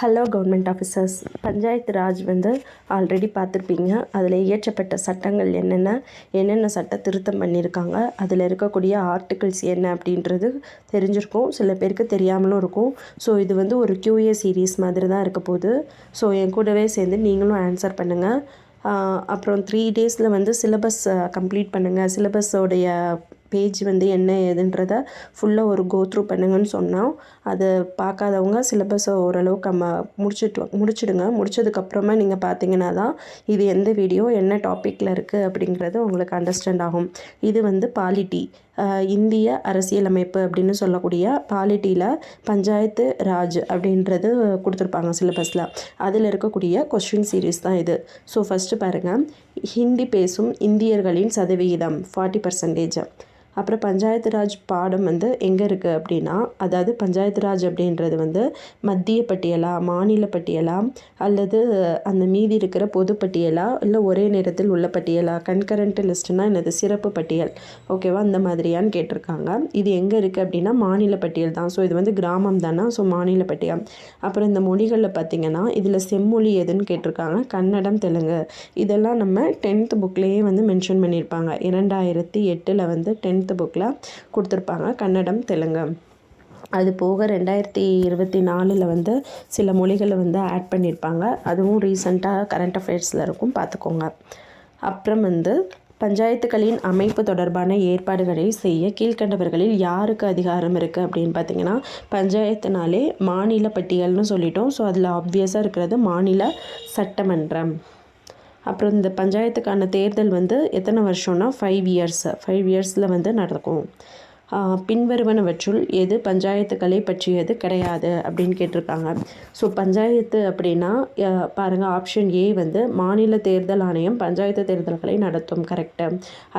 Hello government officers panchayat Raj வந்து already பார்த்துருப்பீங்க. அதில் இயற்றப்பட்ட சட்டங்கள் என்னென்ன? என்னென்ன சட்ட திருத்தம் பண்ணியிருக்காங்க அதில் இருக்கக்கூடிய ஆர்டிகிள்ஸ் என்ன அப்படின்றது தெரிஞ்சிருக்கும். சில பேருக்கு தெரியாமலும் இருக்கும். ஸோ இது வந்து ஒரு கியூஏ சீரீஸ் மாதிரி தான் இருக்க போகுது. ஸோ என் கூடவே சேர்ந்து நீங்களும் ஆன்சர் பண்ணுங்கள் அப்புறம் த்ரீ டேஸில் வந்து சிலபஸ் கம்ப்ளீட் பண்ணுங்கள் சிலபஸோடைய பேஜ் வந்து என்ன ஏதுன்றத ஃபுல்லாக ஒரு கோ த்ரூ பண்ணுங்கன்னு சொன்னால் அதை பார்க்காதவங்க சிலபஸை ஓரளவு கம்ம முடிச்சிட்டு முடிச்சிடுங்க. முடிச்சதுக்கப்புறமா நீங்கள் பார்த்தீங்கன்னா தான் இது எந்த வீடியோ என்ன டாப்பிக்கில் இருக்குது அப்படிங்கிறது உங்களுக்கு அண்டர்ஸ்டாண்ட் ஆகும். இது வந்து பாலிட்டி இந்திய அரசியலமைப்பு அப்படின்னு சொல்லக்கூடிய பாலிட்டியில் பஞ்சாயத்து ராஜ் அப்படின்றது கொடுத்துருப்பாங்க சிலபஸில் அதில் இருக்கக்கூடிய கொஸ்டின் சீரீஸ் தான் இது. ஸோ ஃபஸ்ட்டு பாருங்கள் ஹிந்தி பேசும் இந்தியர்களின் சதவிகிதம் ஃபார்ட்டி பர்சன்டேஜ் அப்புறம் பஞ்சாயத்து ராஜ் பாடம் வந்து எங்கே இருக்குது அப்படின்னா அதாவது பஞ்சாயத்து ராஜ் அப்படின்றது வந்து மத்திய பட்டியலா மாநில பட்டியலா அல்லது அந்த மீதி இருக்கிற பொது பட்டியலா இல்லை ஒரே நேரத்தில் உள்ள பட்டியலா கன்கரண்ட் லிஸ்ட்னா என்னது சிறப்பு பட்டியல். ஓகேவா அந்த மாதிரியான்னு கேட்டிருக்காங்க. இது எங்கே இருக்குது அப்படின்னா மாநில பட்டியல் தான். ஸோ இது வந்து கிராமம் தானா? ஸோ மாநில பட்டியல் அப்புறம் இந்த மொழிகளில் பார்த்தீங்கன்னா இதில் செம்மொழி எதுன்னு கேட்டிருக்காங்க? கன்னடம் தெலுங்கு. இதெல்லாம் நம்ம டென்த் புக்லேயே வந்து மென்ஷன் பண்ணியிருப்பாங்க இரண்டாயிரத்தி எட்டில் வந்து டென்த் புக்கில் கொடுத்துருப்பாங்க. கன்னடம் தெலுங்கு. அது போக ரெண்டாயிரத்தி இருபத்தி நாலில் வந்து சில மொழிகளை வந்து ஆட் பண்ணியிருப்பாங்க அதுவும் ரீசண்டாக கரண்ட் அஃபேர்ஸில் இருக்கும். பார்த்துக்கோங்க அப்புறம் வந்து பஞ்சாயத்துகளின் அமைப்பு தொடர்பான ஏற்பாடுகளை செய்ய கீழ்க்கண்டவர்களில் யாருக்கு அதிகாரம் இருக்குது அப்படின்னு பார்த்தீங்கன்னா பஞ்சாயத்துனாலே மாநில பட்டியல்னு சொல்லிட்டோம். ஸோ அதில் ஆப்வியஸாக இருக்கிறது மாநில சட்டமன்றம். அப்புறம் இந்த பஞ்சாயத்துக்கான தேர்தல் வந்து எத்தனை வருஷம்னா ஃபைவ் இயர்ஸ் ஃபைவ் இயர்ஸில் வந்து நடக்கும். பின்வருவனவற்றுள் எது பஞ்சாயத்துக்களை பற்றியது கிடையாது அப்படின்னு கேட்டிருக்காங்க. ஸோ பஞ்சாயத்து அப்படின்னா பாருங்கள் பாருங்க ஆப்ஷன் ஏ வந்து மாநில தேர்தல் ஆணையம் பஞ்சாயத்து தேர்தல்களை நடத்தும் கரெக்டு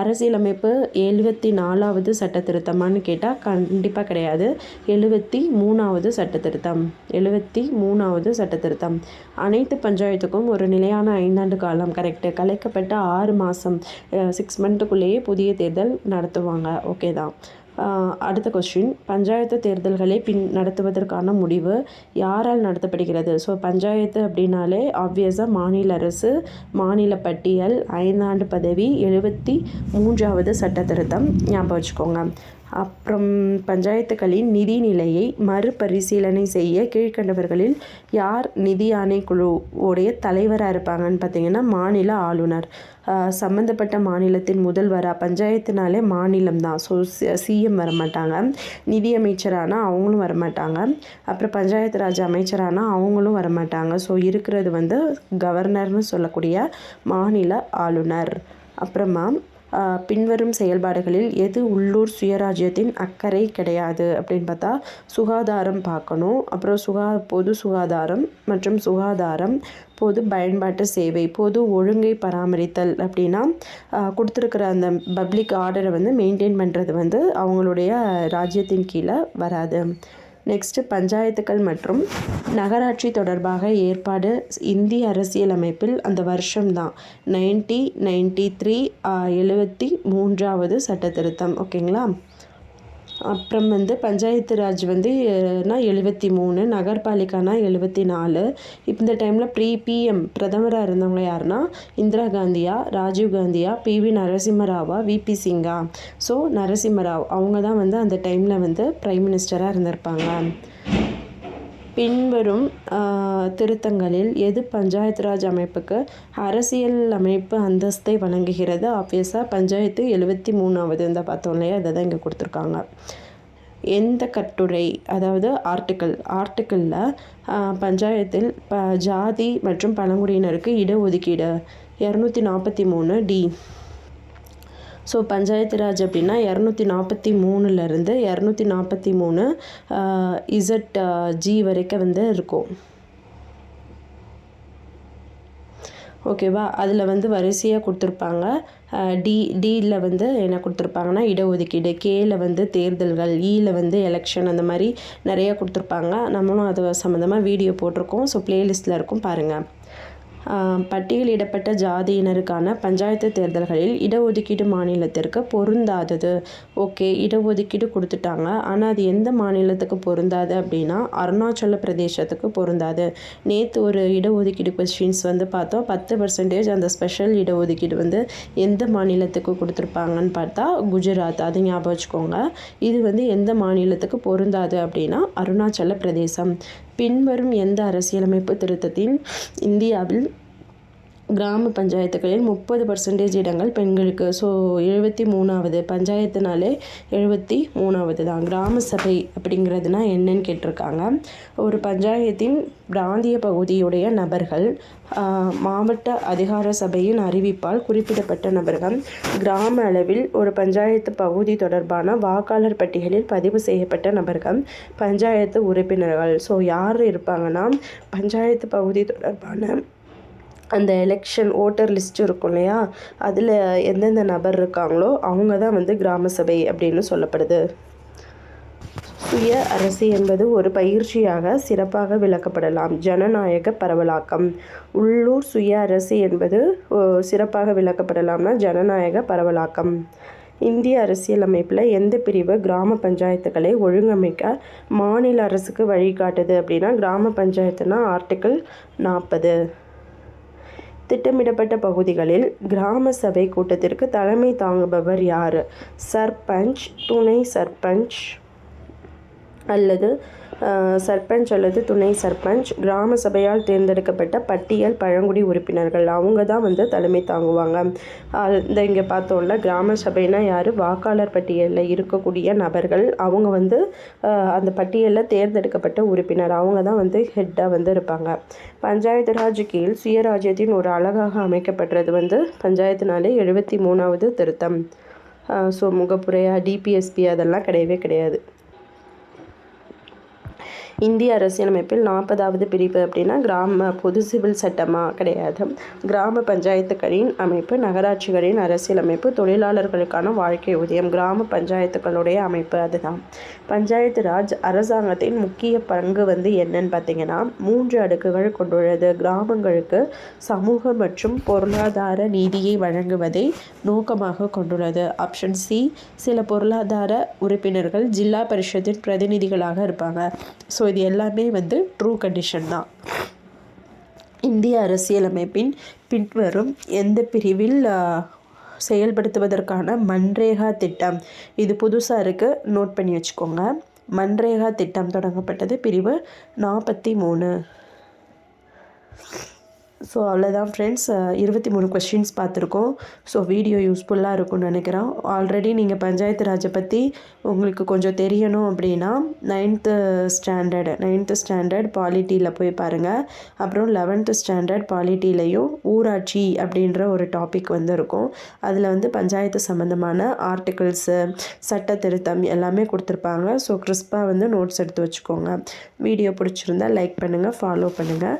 அரசியலமைப்பு எழுபத்தி நாலாவது சட்ட திருத்தமான்னு கேட்டால் கண்டிப்பாக கிடையாது. எழுபத்தி மூணாவது சட்ட திருத்தம். எழுபத்தி மூணாவது சட்ட திருத்தம். அனைத்து பஞ்சாயத்துக்கும் ஒரு நிலையான ஐந்தாண்டு காலம் கரெக்டு கலைக்கப்பட்ட ஆறு மாதம் சிக்ஸ் மந்த்துக்குள்ளேயே புதிய தேர்தல் நடத்துவாங்க. ஓகே தான். அடுத்த கொஸ்டின் பஞ்சாயத்து தேர்தல்களை பின் நடத்துவதற்கான முடிவு யாரால் நடத்தப்படுகிறது? ஸோ பஞ்சாயத்து அப்படின்னாலே ஆப்வியஸாக மாநில அரசு மாநில பட்டியல் ஐந்தாண்டு பதவி எழுபத்தி மூன்றாவது சட்ட திருத்தம் ஞாபகம் வச்சுக்கோங்க. அப்புறம் பஞ்சாயத்துகளின் நிதி நிலையை மறுபரிசீலனை செய்ய கீழ்க்கண்டவர்களில் யார் நிதி ஆணைக்குழுவோடைய தலைவராக இருப்பாங்கன்னு பார்த்தீங்கன்னா மாநில ஆளுநர். சம்மந்தப்பட்ட மாநிலத்தின் முதல்வராக பஞ்சாயத்துனாலே மாநிலம் தான். ஸோ சிஎம் வரமாட்டாங்க. நிதி அமைச்சரானால் அவங்களும் வரமாட்டாங்க. அப்புறம் பஞ்சாயத்து ராஜ் அமைச்சரானால் அவங்களும் வரமாட்டாங்க. ஸோ இருக்கிறது வந்து கவர்னர்னு சொல்லக்கூடிய மாநில ஆளுநர். அப்புறமா பின்வரும் செயல்பாடுகளில் எது உள்ளூர் சுயராஜ்யத்தின் அக்கறை கிடையாது அப்படின்னு பார்த்தா சுகாதாரம் பார்க்கணும். அப்புறம் சுகா பொது சுகாதாரம் மற்றும் சுகாதாரம் பொது பயன்பாட்டு சேவை பொது ஒழுங்கை பராமரித்தல் அப்படின்னா கொடுத்துருக்கிற அந்த பப்ளிக் ஆர்டரை வந்து மெயின்டைன் பண்ணுறது வந்து அவங்களுடைய ராஜ்யத்தின் கீழே வராது. நெக்ஸ்ட்டு பஞ்சாயத்துக்கள் மற்றும் நகராட்சி தொடர்பாக ஏற்பாடு இந்திய அரசியலமைப்பில் அந்த வருஷம்தான். நைன்டி நைன்டி த்ரீ எழுபத்தி மூன்றாவது சட்ட திருத்தம். ஓகேங்களா? அப்புறம் வந்து பஞ்சாயத்து ராஜ் வந்து நான் எழுபத்தி மூணு நகர்பாலிகானா எழுபத்தி நாலு. இப்போ இந்த டைமில் ப்ரீ பிஎம் பிரதமராக இருந்தவங்க யாருன்னா இந்திரா காந்தியா ராஜீவ் காந்தியா பிவி நரசிம்மராவா விபி சிங்கா. ஸோ நரசிம்மராவ் அவங்க தான் வந்து அந்த டைமில் வந்து ப்ரைம் மினிஸ்டராக இருந்திருப்பாங்க. பின்வரும் திருத்தங்களில் எது பஞ்சாயத்து ராஜ் அமைப்புக்கு அரசியல் அமைப்பு அந்தஸ்தை வழங்குகிறது? ஆப்வியஸாக பஞ்சாயத்து எழுபத்தி மூணாவது இந்த பார்த்தோம் இல்லையா? அதை தான் இங்கே கொடுத்துருக்காங்க. எந்த கட்டுரை அதாவது ஆர்டிக்கிள் ஆர்டிக்கிளில் பஞ்சாயத்தில் ப ஜாதி மற்றும் பழங்குடியினருக்கு இடஒதுக்கீடு. இரநூத்தி நாற்பத்தி மூணு டி. ஸோ பஞ்சாயத்து ராஜ் அப்படின்னா இரநூத்தி நாற்பத்தி மூணுலேருந்து இரநூத்தி நாற்பத்தி மூணு இசட் ஜி வரைக்கும் வந்து இருக்கும். ஓகேவா? அதில் வந்து வரிசையாக கொடுத்துருப்பாங்க. டி டியில் வந்து என்ன கொடுத்துருப்பாங்கன்னா இடஒதுக்கீடு. கேயில் வந்து தேர்தல்கள் e ஈயில் வந்து எலெக்ஷன் அந்த மாதிரி நிறைய கொடுத்துருப்பாங்க. நம்மளும் அது சம்மந்தமாக வீடியோ போட்டிருக்கோம். ஸோ ப்ளேலிஸ்ட்டில் இருக்கும் பாருங்கள் பட்டியலிடப்பட்ட ஜாதியினருக்கான பஞ்சாயத்து தேர்தல்களில் இடஒதுக்கீடு மாநிலத்திற்கு பொருந்தாதது. ஓகே இடஒதுக்கீடு கொடுத்துட்டாங்க. ஆனால் அது எந்த மாநிலத்துக்கு பொருந்தாது அப்படின்னா அருணாச்சல பிரதேசத்துக்கு பொருந்தாது. நேற்று ஒரு இடஒதுக்கீடு கொஸ்டின்ஸ் வந்து பார்த்தோம். பத்து பர்சன்டேஜ் அந்த ஸ்பெஷல் இடஒதுக்கீடு வந்து எந்த மாநிலத்துக்கு கொடுத்துருப்பாங்கன்னு பார்த்தா குஜராத். அது ஞாபகம் வச்சுக்கோங்க. இது வந்து எந்த மாநிலத்துக்கு பொருந்தாது அப்படின்னா அருணாச்சல பிரதேசம். பின்வரும் எந்த அரசியலமைப்பு திருத்தத்தின் இந்தியாவில் கிராம பஞ்சாயத்துகளில் முப்பது பர்சன்டேஜ் இடங்கள் பெண்களுக்கு. ஸோ எழுபத்தி மூணாவது பஞ்சாயத்துனாலே எழுபத்தி மூணாவது தான். கிராம சபை அப்படிங்கிறதுனா என்னன்னு கேட்டிருக்காங்க. ஒரு பஞ்சாயத்தின் பிராந்திய பகுதியுடைய நபர்கள் மாவட்ட அதிகார சபையின் அறிவிப்பால் குறிப்பிடப்பட்ட நபர்கள் கிராம அளவில் ஒரு பஞ்சாயத்து பகுதி தொடர்பான வாக்காளர் பட்டியலில் பதிவு செய்யப்பட்ட நபர்கள் பஞ்சாயத்து உறுப்பினர்கள். ஸோ யார் இருப்பாங்கன்னா பஞ்சாயத்து பகுதி தொடர்பான அந்த எலெக்ஷன் ஓட்டர் லிஸ்ட் இருக்கும் இல்லையா? அதில் எந்தெந்த நபர் இருக்காங்களோ அவங்க தான் வந்து கிராம சபை அப்படின்னு சொல்லப்படுது. சுய அரசு என்பது ஒரு பயிற்சியாக சிறப்பாக விளக்கப்படலாம். ஜனநாயக பரவலாக்கம். உள்ளூர் சுய அரசு என்பது ஓ, சிறப்பாக விளக்கப்படலாம்னா ஜனநாயக பரவலாக்கம். இந்திய அரசியலமைப்பில் எந்த பிரிவு கிராம பஞ்சாயத்துக்களை ஒழுங்கமைக்க மாநில அரசுக்கு வழிகாட்டுது அப்படின்னா கிராம பஞ்சாயத்துனா ஆர்டிக்கிள் நாற்பது திட்டமிடப்பட்ட பகுதிகளில் கிராம சபை கூட்டத்திற்கு தலைமை தாங்குபவர் யார்? சர்பஞ்ச் துணை சர்பஞ்ச் அல்லது சர்பஞ்ச் அல்லது துணை சர்பஞ்ச் கிராம சபையால் தேர்ந்தெடுக்கப்பட்ட பட்டியல் பழங்குடி உறுப்பினர்கள். அவங்க தான் வந்து தலைமை தாங்குவாங்க. இந்த இங்கே பார்த்தோம்ல கிராம சபைனா யார்? வாக்காளர் பட்டியலில் இருக்கக்கூடிய நபர்கள். அவங்க வந்து அந்த பட்டியலில் தேர்ந்தெடுக்கப்பட்ட உறுப்பினர். அவங்க தான் வந்து ஹெட்டாக வந்து இருப்பாங்க. பஞ்சாயத்து ராஜ் கீழ் சுயராஜ்யத்தின் ஒரு அழகாக அமைக்கப்பட்டது வந்து பஞ்சாயத்துனாலே எழுபத்தி மூணாவது திருத்தம். ஸோ முகப்புறையா டிபிஎஸ்பி அதெல்லாம் கிடையவே கிடையாது. இந்திய அரசியலமைப்பில் நாற்பதாவது பிரிவு அப்படின்னா கிராம பொது சிவில் சட்டமாக கிடையாது. கிராம பஞ்சாயத்துகளின் அமைப்பு நகராட்சிகளின் அரசியலமைப்பு தொழிலாளர்களுக்கான வாழ்க்கை ஊதியம் கிராம பஞ்சாயத்துகளுடைய அமைப்பு அதுதான். பஞ்சாயத்து ராஜ் அரசாங்கத்தின் முக்கிய பங்கு வந்து என்னன்னு பார்த்தீங்கன்னா மூன்று அடுக்குகள் கொண்டுள்ளது. கிராமங்களுக்கு சமூக மற்றும் பொருளாதார நீதியை வழங்குவதை நோக்கமாக கொண்டுள்ளது. ஆப்ஷன் சி சில பொருளாதார உறுப்பினர்கள் ஜில்லா பரிஷத்தின் பிரதிநிதிகளாக இருப்பாங்க. ஸோ இது எல்லாமே வந்து ட்ரூ கண்டிஷன் தான். இந்திய அரசியலமைப்பின் பின்வரும் எந்த பிரிவில் செயல்படுத்துவதற்கான மன்ரேகா திட்டம்? இது புதுசாக இருக்குது நோட் பண்ணி வச்சுக்கோங்க. மன்ரேகா திட்டம் தொடங்கப்பட்டது பிரிவு நாற்பத்தி மூணு. ஸோ அவ்வளோதான் ஃப்ரெண்ட்ஸ் இருபத்தி மூணு கொஸ்டின்ஸ் பார்த்துருக்கோம். ஸோ வீடியோ யூஸ்ஃபுல்லாக இருக்கும்னு நினைக்கிறேன். ஆல்ரெடி நீங்கள் பஞ்சாயத்து ராஜை பற்றி உங்களுக்கு கொஞ்சம் தெரியணும் அப்படின்னா நைன்த்து ஸ்டாண்டர்டு நைன்த்து ஸ்டாண்டர்ட் பாலிட்டியில் போய் பாருங்கள் அப்புறம் லெவன்த்து ஸ்டாண்டர்ட் பாலிட்டிலையும் ஊராட்சி அப்படின்ற ஒரு டாபிக் வந்து இருக்கும் அதில் வந்து பஞ்சாயத்து சம்மந்தமான ஆர்டிகிள்ஸு சட்ட திருத்தம் எல்லாமே கொடுத்துருப்பாங்க. ஸோ கிறிஸ்பாக வந்து நோட்ஸ் எடுத்து வச்சுக்கோங்க. வீடியோ பிடிச்சிருந்தா லைக் பண்ணுங்கள் ஃபாலோ பண்ணுங்கள்